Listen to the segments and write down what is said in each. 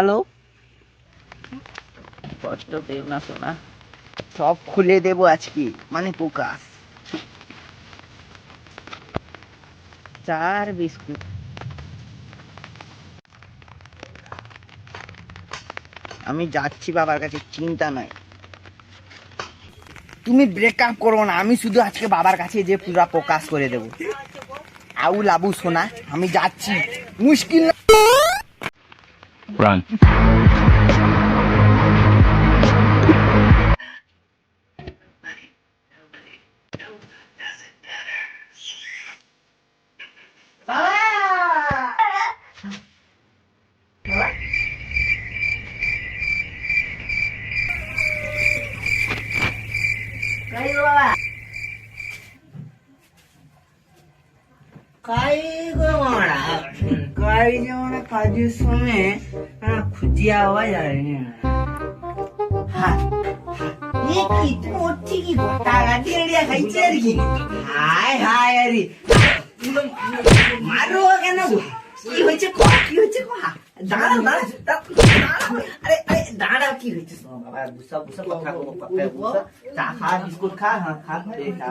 Hello? কষ্ট পেও না শোনা সব খুলে দেবো আজকে মানে প্রকাশ চার বিস্কুট। আমি যাচ্ছি বাবার কাছে চিন্তা নাই। তুমি ব্রেকআপ করো না আমি শুধু আজকে বাবার কাছে যে পুরা প্রকাশ করে দেবো। আউ লাবু সোনা আমি যাচ্ছি। মুশকিল না Run. কাই গো মারা কাই যে মানে কাজের সময় খুঁজিয়া হওয়া যায় না। হ্যাঁ কি তোমার ঠিকই টাকা দিয়ে দিয়ে খাইছে আর কি? হায় হায়, আরে। মারো কেন কি হয়েছে ক? কি হয়েছে ক? দাঁড়াও দাঁড়াও আরে কি হয়েছে? খা, বিস্কুট খা হ্যাঁ খা খা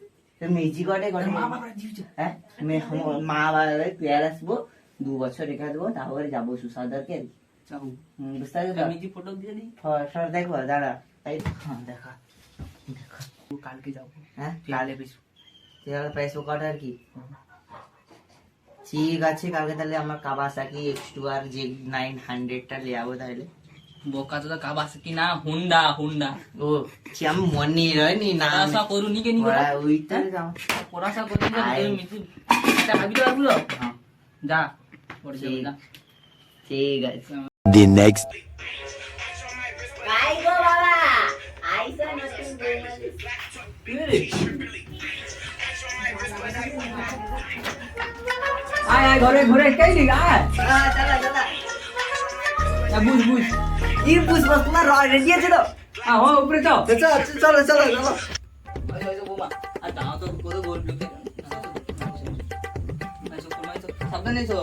মেজি রাজি হয়েছে হ্যাঁ? মা বাবা পেয়ার আসব দু বছর রেখে দেবো তারপরে যাব সুসাদারকে বুঝতে পারছ? ফটো দিয়ে দিই। ফসল দেখব দাঁড়া। তাই হ্যাঁ দেখা। দেখা। কালকে যাব। হ্যাঁ? কালে আর কি? ঠিক আছে কালকে তাহলে আমার কাবাসাকি এক্স টু আর যে নাইন হান্ড্রেডটা নিয়ে যাব তাহলে। বোকা তো কাবাস কি না হুন্ডা হুন্ডা ও সে আমি মনে রয়নি না পড়াশা করু নি কে নি ওরা ওইটা পড়াশা করতে যা আই। মিজি এটা ভাবি তো রাখল হ্যাঁ, যা পড়ে যাবে ঠিক। যা ঠিক আছে The next কাই গো বাবা আইসা নতুন আয় আয় ঘরে ঘরে কে নি আয় চালা চালা না বুঝ বুঝ কি বুঝব তোমার? রেডি আছে তো? আ হো উপরে চলো চলো চলো চলো। আয় আয় বোমা। আর দাও তো কত গোল ঢুকে। আইসো আইসো সাবধানে আইসো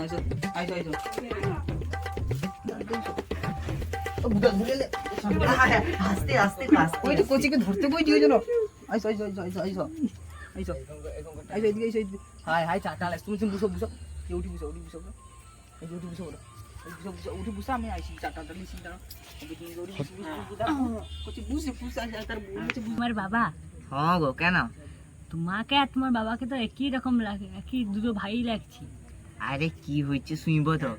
আইসো আইসো আইসো আস্তে আস্তে আস্তে ওই তো কোচিকে ধরতে কই দিও যেন আইসো আইসো আইসো আইসো আইসো। আইসো। আইসো এদিকে আইসো হাই হাই চাটা লাইস তুমি বুঝো বুঝো উঠি বুঝো উঠি বুঝো এই উঠি বুঝো কোচি বুঝে তার বুঝে তোমার বাবা? হ্যাঁ গো কেন? তোমাকে আর তোমার বাবাকে তো একই রকম লাগে একই দুটো ভাই লাগছে। আরে কি হয়েছে শুনব তো?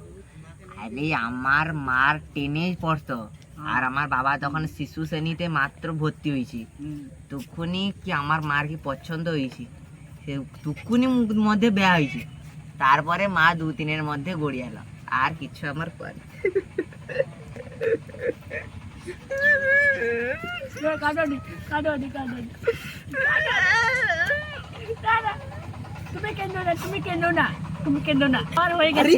আরে আমার মার টেনে পড়তো আর আমার বাবা তখন শিশু শ্রেণীতে মাত্র ভর্তি হয়েছি। তখনই কি আমার মার কি পছন্দ হয়েছে? সে তখনই মধ্যে বেয়া হয়েছে। তারপরে মা দু তিনের মধ্যে গড়িয়ে এলো। আর কিছু আমার করে কাঁদনি কাঁদনি কাঁদনি। তুমি কেন না তুমি কেন না তুমি কেন না। আর হয়ে গেছে।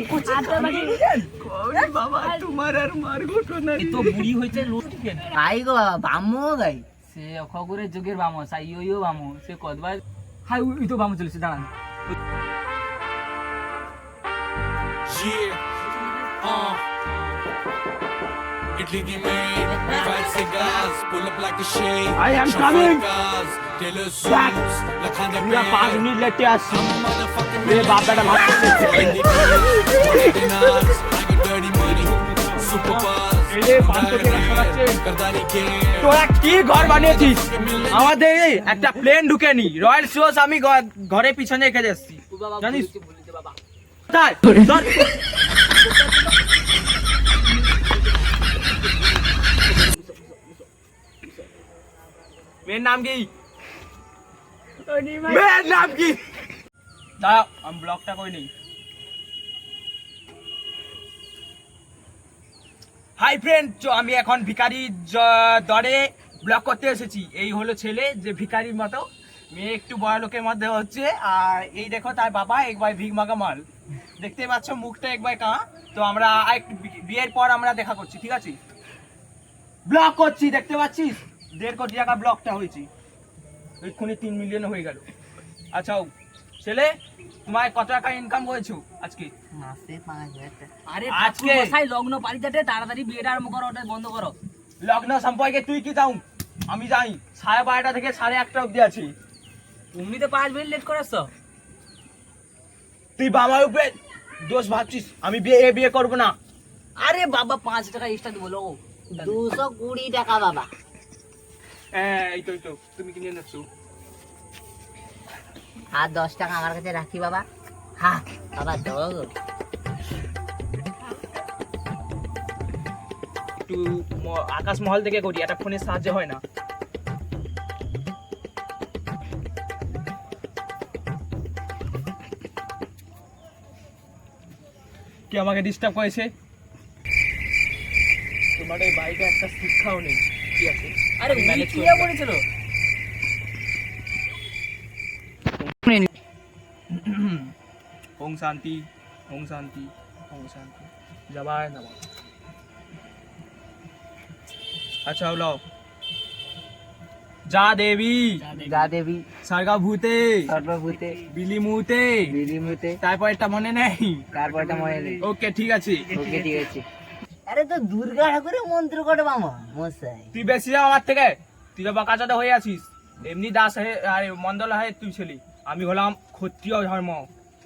বাবা তোমার আর মার ঘটনা তো বুড়ি হইছে লুট কেন তাই গো বামো গাই সে যুগের বামো সাই ইয়ো বামো সে কদবার হাই ওই তো বামো চলেছে দাঁড়ান। Yeah. Uh. Italy the main, five cigars, pull up like a shade. I am coming. Back. suits, like on the পুরা পাঁচ band. মিনিট লেটে আসছি I'm a motherfucking এ বাপ বেটা ভাত খেতে In the beat, one of the nuts, I get dirty money, super buzz. এই যে পাঁচশো টাকা ছড়াচ্ছে। Kardani king. তোরা কি ঘর বানিয়েছিস আমাদের একটা প্লেন ঢুকেনি রয়্যাল সুয়স আমি ঘরে পিছনে রেখে যাচ্ছি জানিস কোথায়? মেয়ের নাম কি মেয়ের নাম কি দাঁড়াও আমি ব্লকটা করে নিই হাই ফ্রেন্ড আমি এখন ভিখারি জ- দরে ব্লক করতে এসেছি। এই হলো ছেলে যে ভিখারির মতো। মেয়ে একটু বড় লোকের মধ্যে হচ্ছে। আর এই দেখো তার বাবা একবার ভিক মাগা মাল। দেখতে পাচ্ছ মুখটা একবার কাঁ। তো আমরা বিয়ের পর আমরা দেখা করছি ঠিক আছে? ব্লক করছি দেখতে পাচ্ছিস? দেড় কোটি টাকা ব্লকটা হয়েছে। এক্ষুনি তিন মিলিয়ন হয়ে গেল। আচ্ছা ছেলে তোমার কত টাকা ইনকাম করেছ আজকে? মাসে পাঁচ হাজার আরে আজকে- মশাই লগ্ন তাড়াতাড়ি বিয়েটা আরম্ভ করো ওটা বন্ধ করো। লগ্ন সম্পর্কে তুই কি যাও আমি জানি সাড়ে বারোটা থেকে সাড়ে একটা অব্দি আছি। তুমি তো পাঁচ মিনিট লেট করেছ। তুই বাবার উপরে দোষ ভাবছিস আমি বিয়ে এ বিয়ে করব না। আরে বাবা পাঁচ টাকা এক্সট্রা দেবো দুশো কুড়ি টাকা বাবা। হ্যাঁ এই তো এই তো তুমি কিনে নিচ্ছ আর দশ টাকা আমার কাছে রাখি বাবা। হ্যাঁ একটু আকাশ মহল থেকে করি একটা ফোনের সাহায্য হয় না। কে আমাকে ডিস্টার্ব করেছে? তোমার এই বাড়িতে একটা শিক্ষাও নেই। কি আছে? আরে বলেছিল? ওম শান্তি ওম শান্তি ওম শান্তি। জবায় নমঃ। আচ্ছা হলো যা দেবী। যা দেবী। সার্গা ভূতে সর্বভূতে বিলি মুতে বিলিমুতে। তারপর এটা মনে নেই? তারপরটা মনে নেই। ওকে ঠিক আছে। ওকে ঠিক আছে। আরে তো দুর্গা ঠাকুরের মন্ত্র করে মামা মশাই। তুই বেশি যা আমার থেকে তুই তো বাকাচাটা হয়ে আছিস। এমনি দাস হয়ে আরে মন্ডল হয়ে তুই ছিলি। আমি হলাম ক্ষত্রিয় ধর্ম।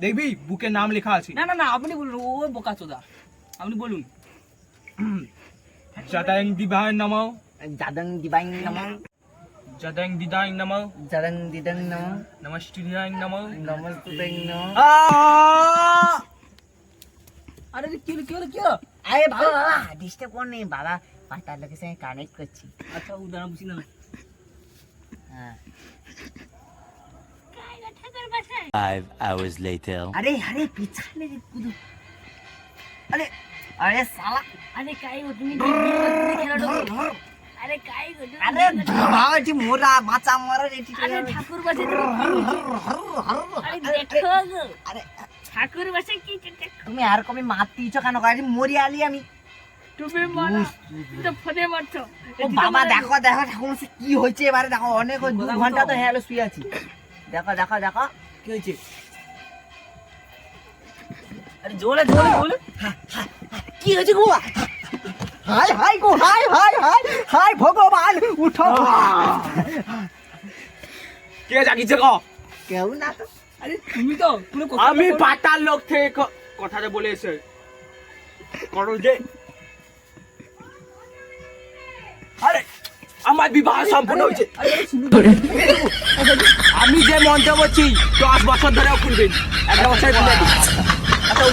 দেখবি বুকে নাম লেখা আছে। না না না আপনি বলুন ও বোকা চোদা। আপনি বলুন। যাদাং দিবায় নম। জাদং দিবাং নম। যাদাং দিদাং নম। জাদং দিদং নম। নমস্তুদাং নম। নমস্তুতং নম। আরে কি হলো কি হলো কি হলো? আরে বাবা বাবা ডিস্টার্ব কর নেই বাবা পাঁচটার লোকের সঙ্গে কানেক্ট করছি আচ্ছা উদাহরণ বুঝি না হ্যাঁ Five hours later. আরে আরে পিছনে কুদু আরে আরে সালা আরে কাই গো তুমি আরে কাই গো আরে ভাজি মোরা মাচা মোরা রে আরে ঠাকুর বাসে আরে দেখো আরে ঠাকুর বসে কি তুমি আর কবে মারতিছ কেন? কাজে মরি আলি আমি। তুমি মারা। তো ফোনে মারছো। ও বাবা দেখো দেখো ঠাকুর কি হয়েছে এবারে? দেখো অনেক দু ঘণ্টা তো হ্যালো শুয়ে আছি। দেখো দেখো দেখো কি হয়েছে? আরে জোরে জোরে জোরে। কি হয়েছে গো? হাই হাই গো হাই হাই হাই হাই ভগবান উঠো। কে জাগিছে ক কেউ না তো। আরে তুমি তো পুরো কথা আমি। পাতার লোক থেকে কথাটা বলে এসে করো যে আরে আমার বিবাহ সম্পূর্ণ হয়েছে। আমি যে মন্ত্র বলছি দশ বছর ধরেও খুলবেন একটা বছর খুলে আচ্ছা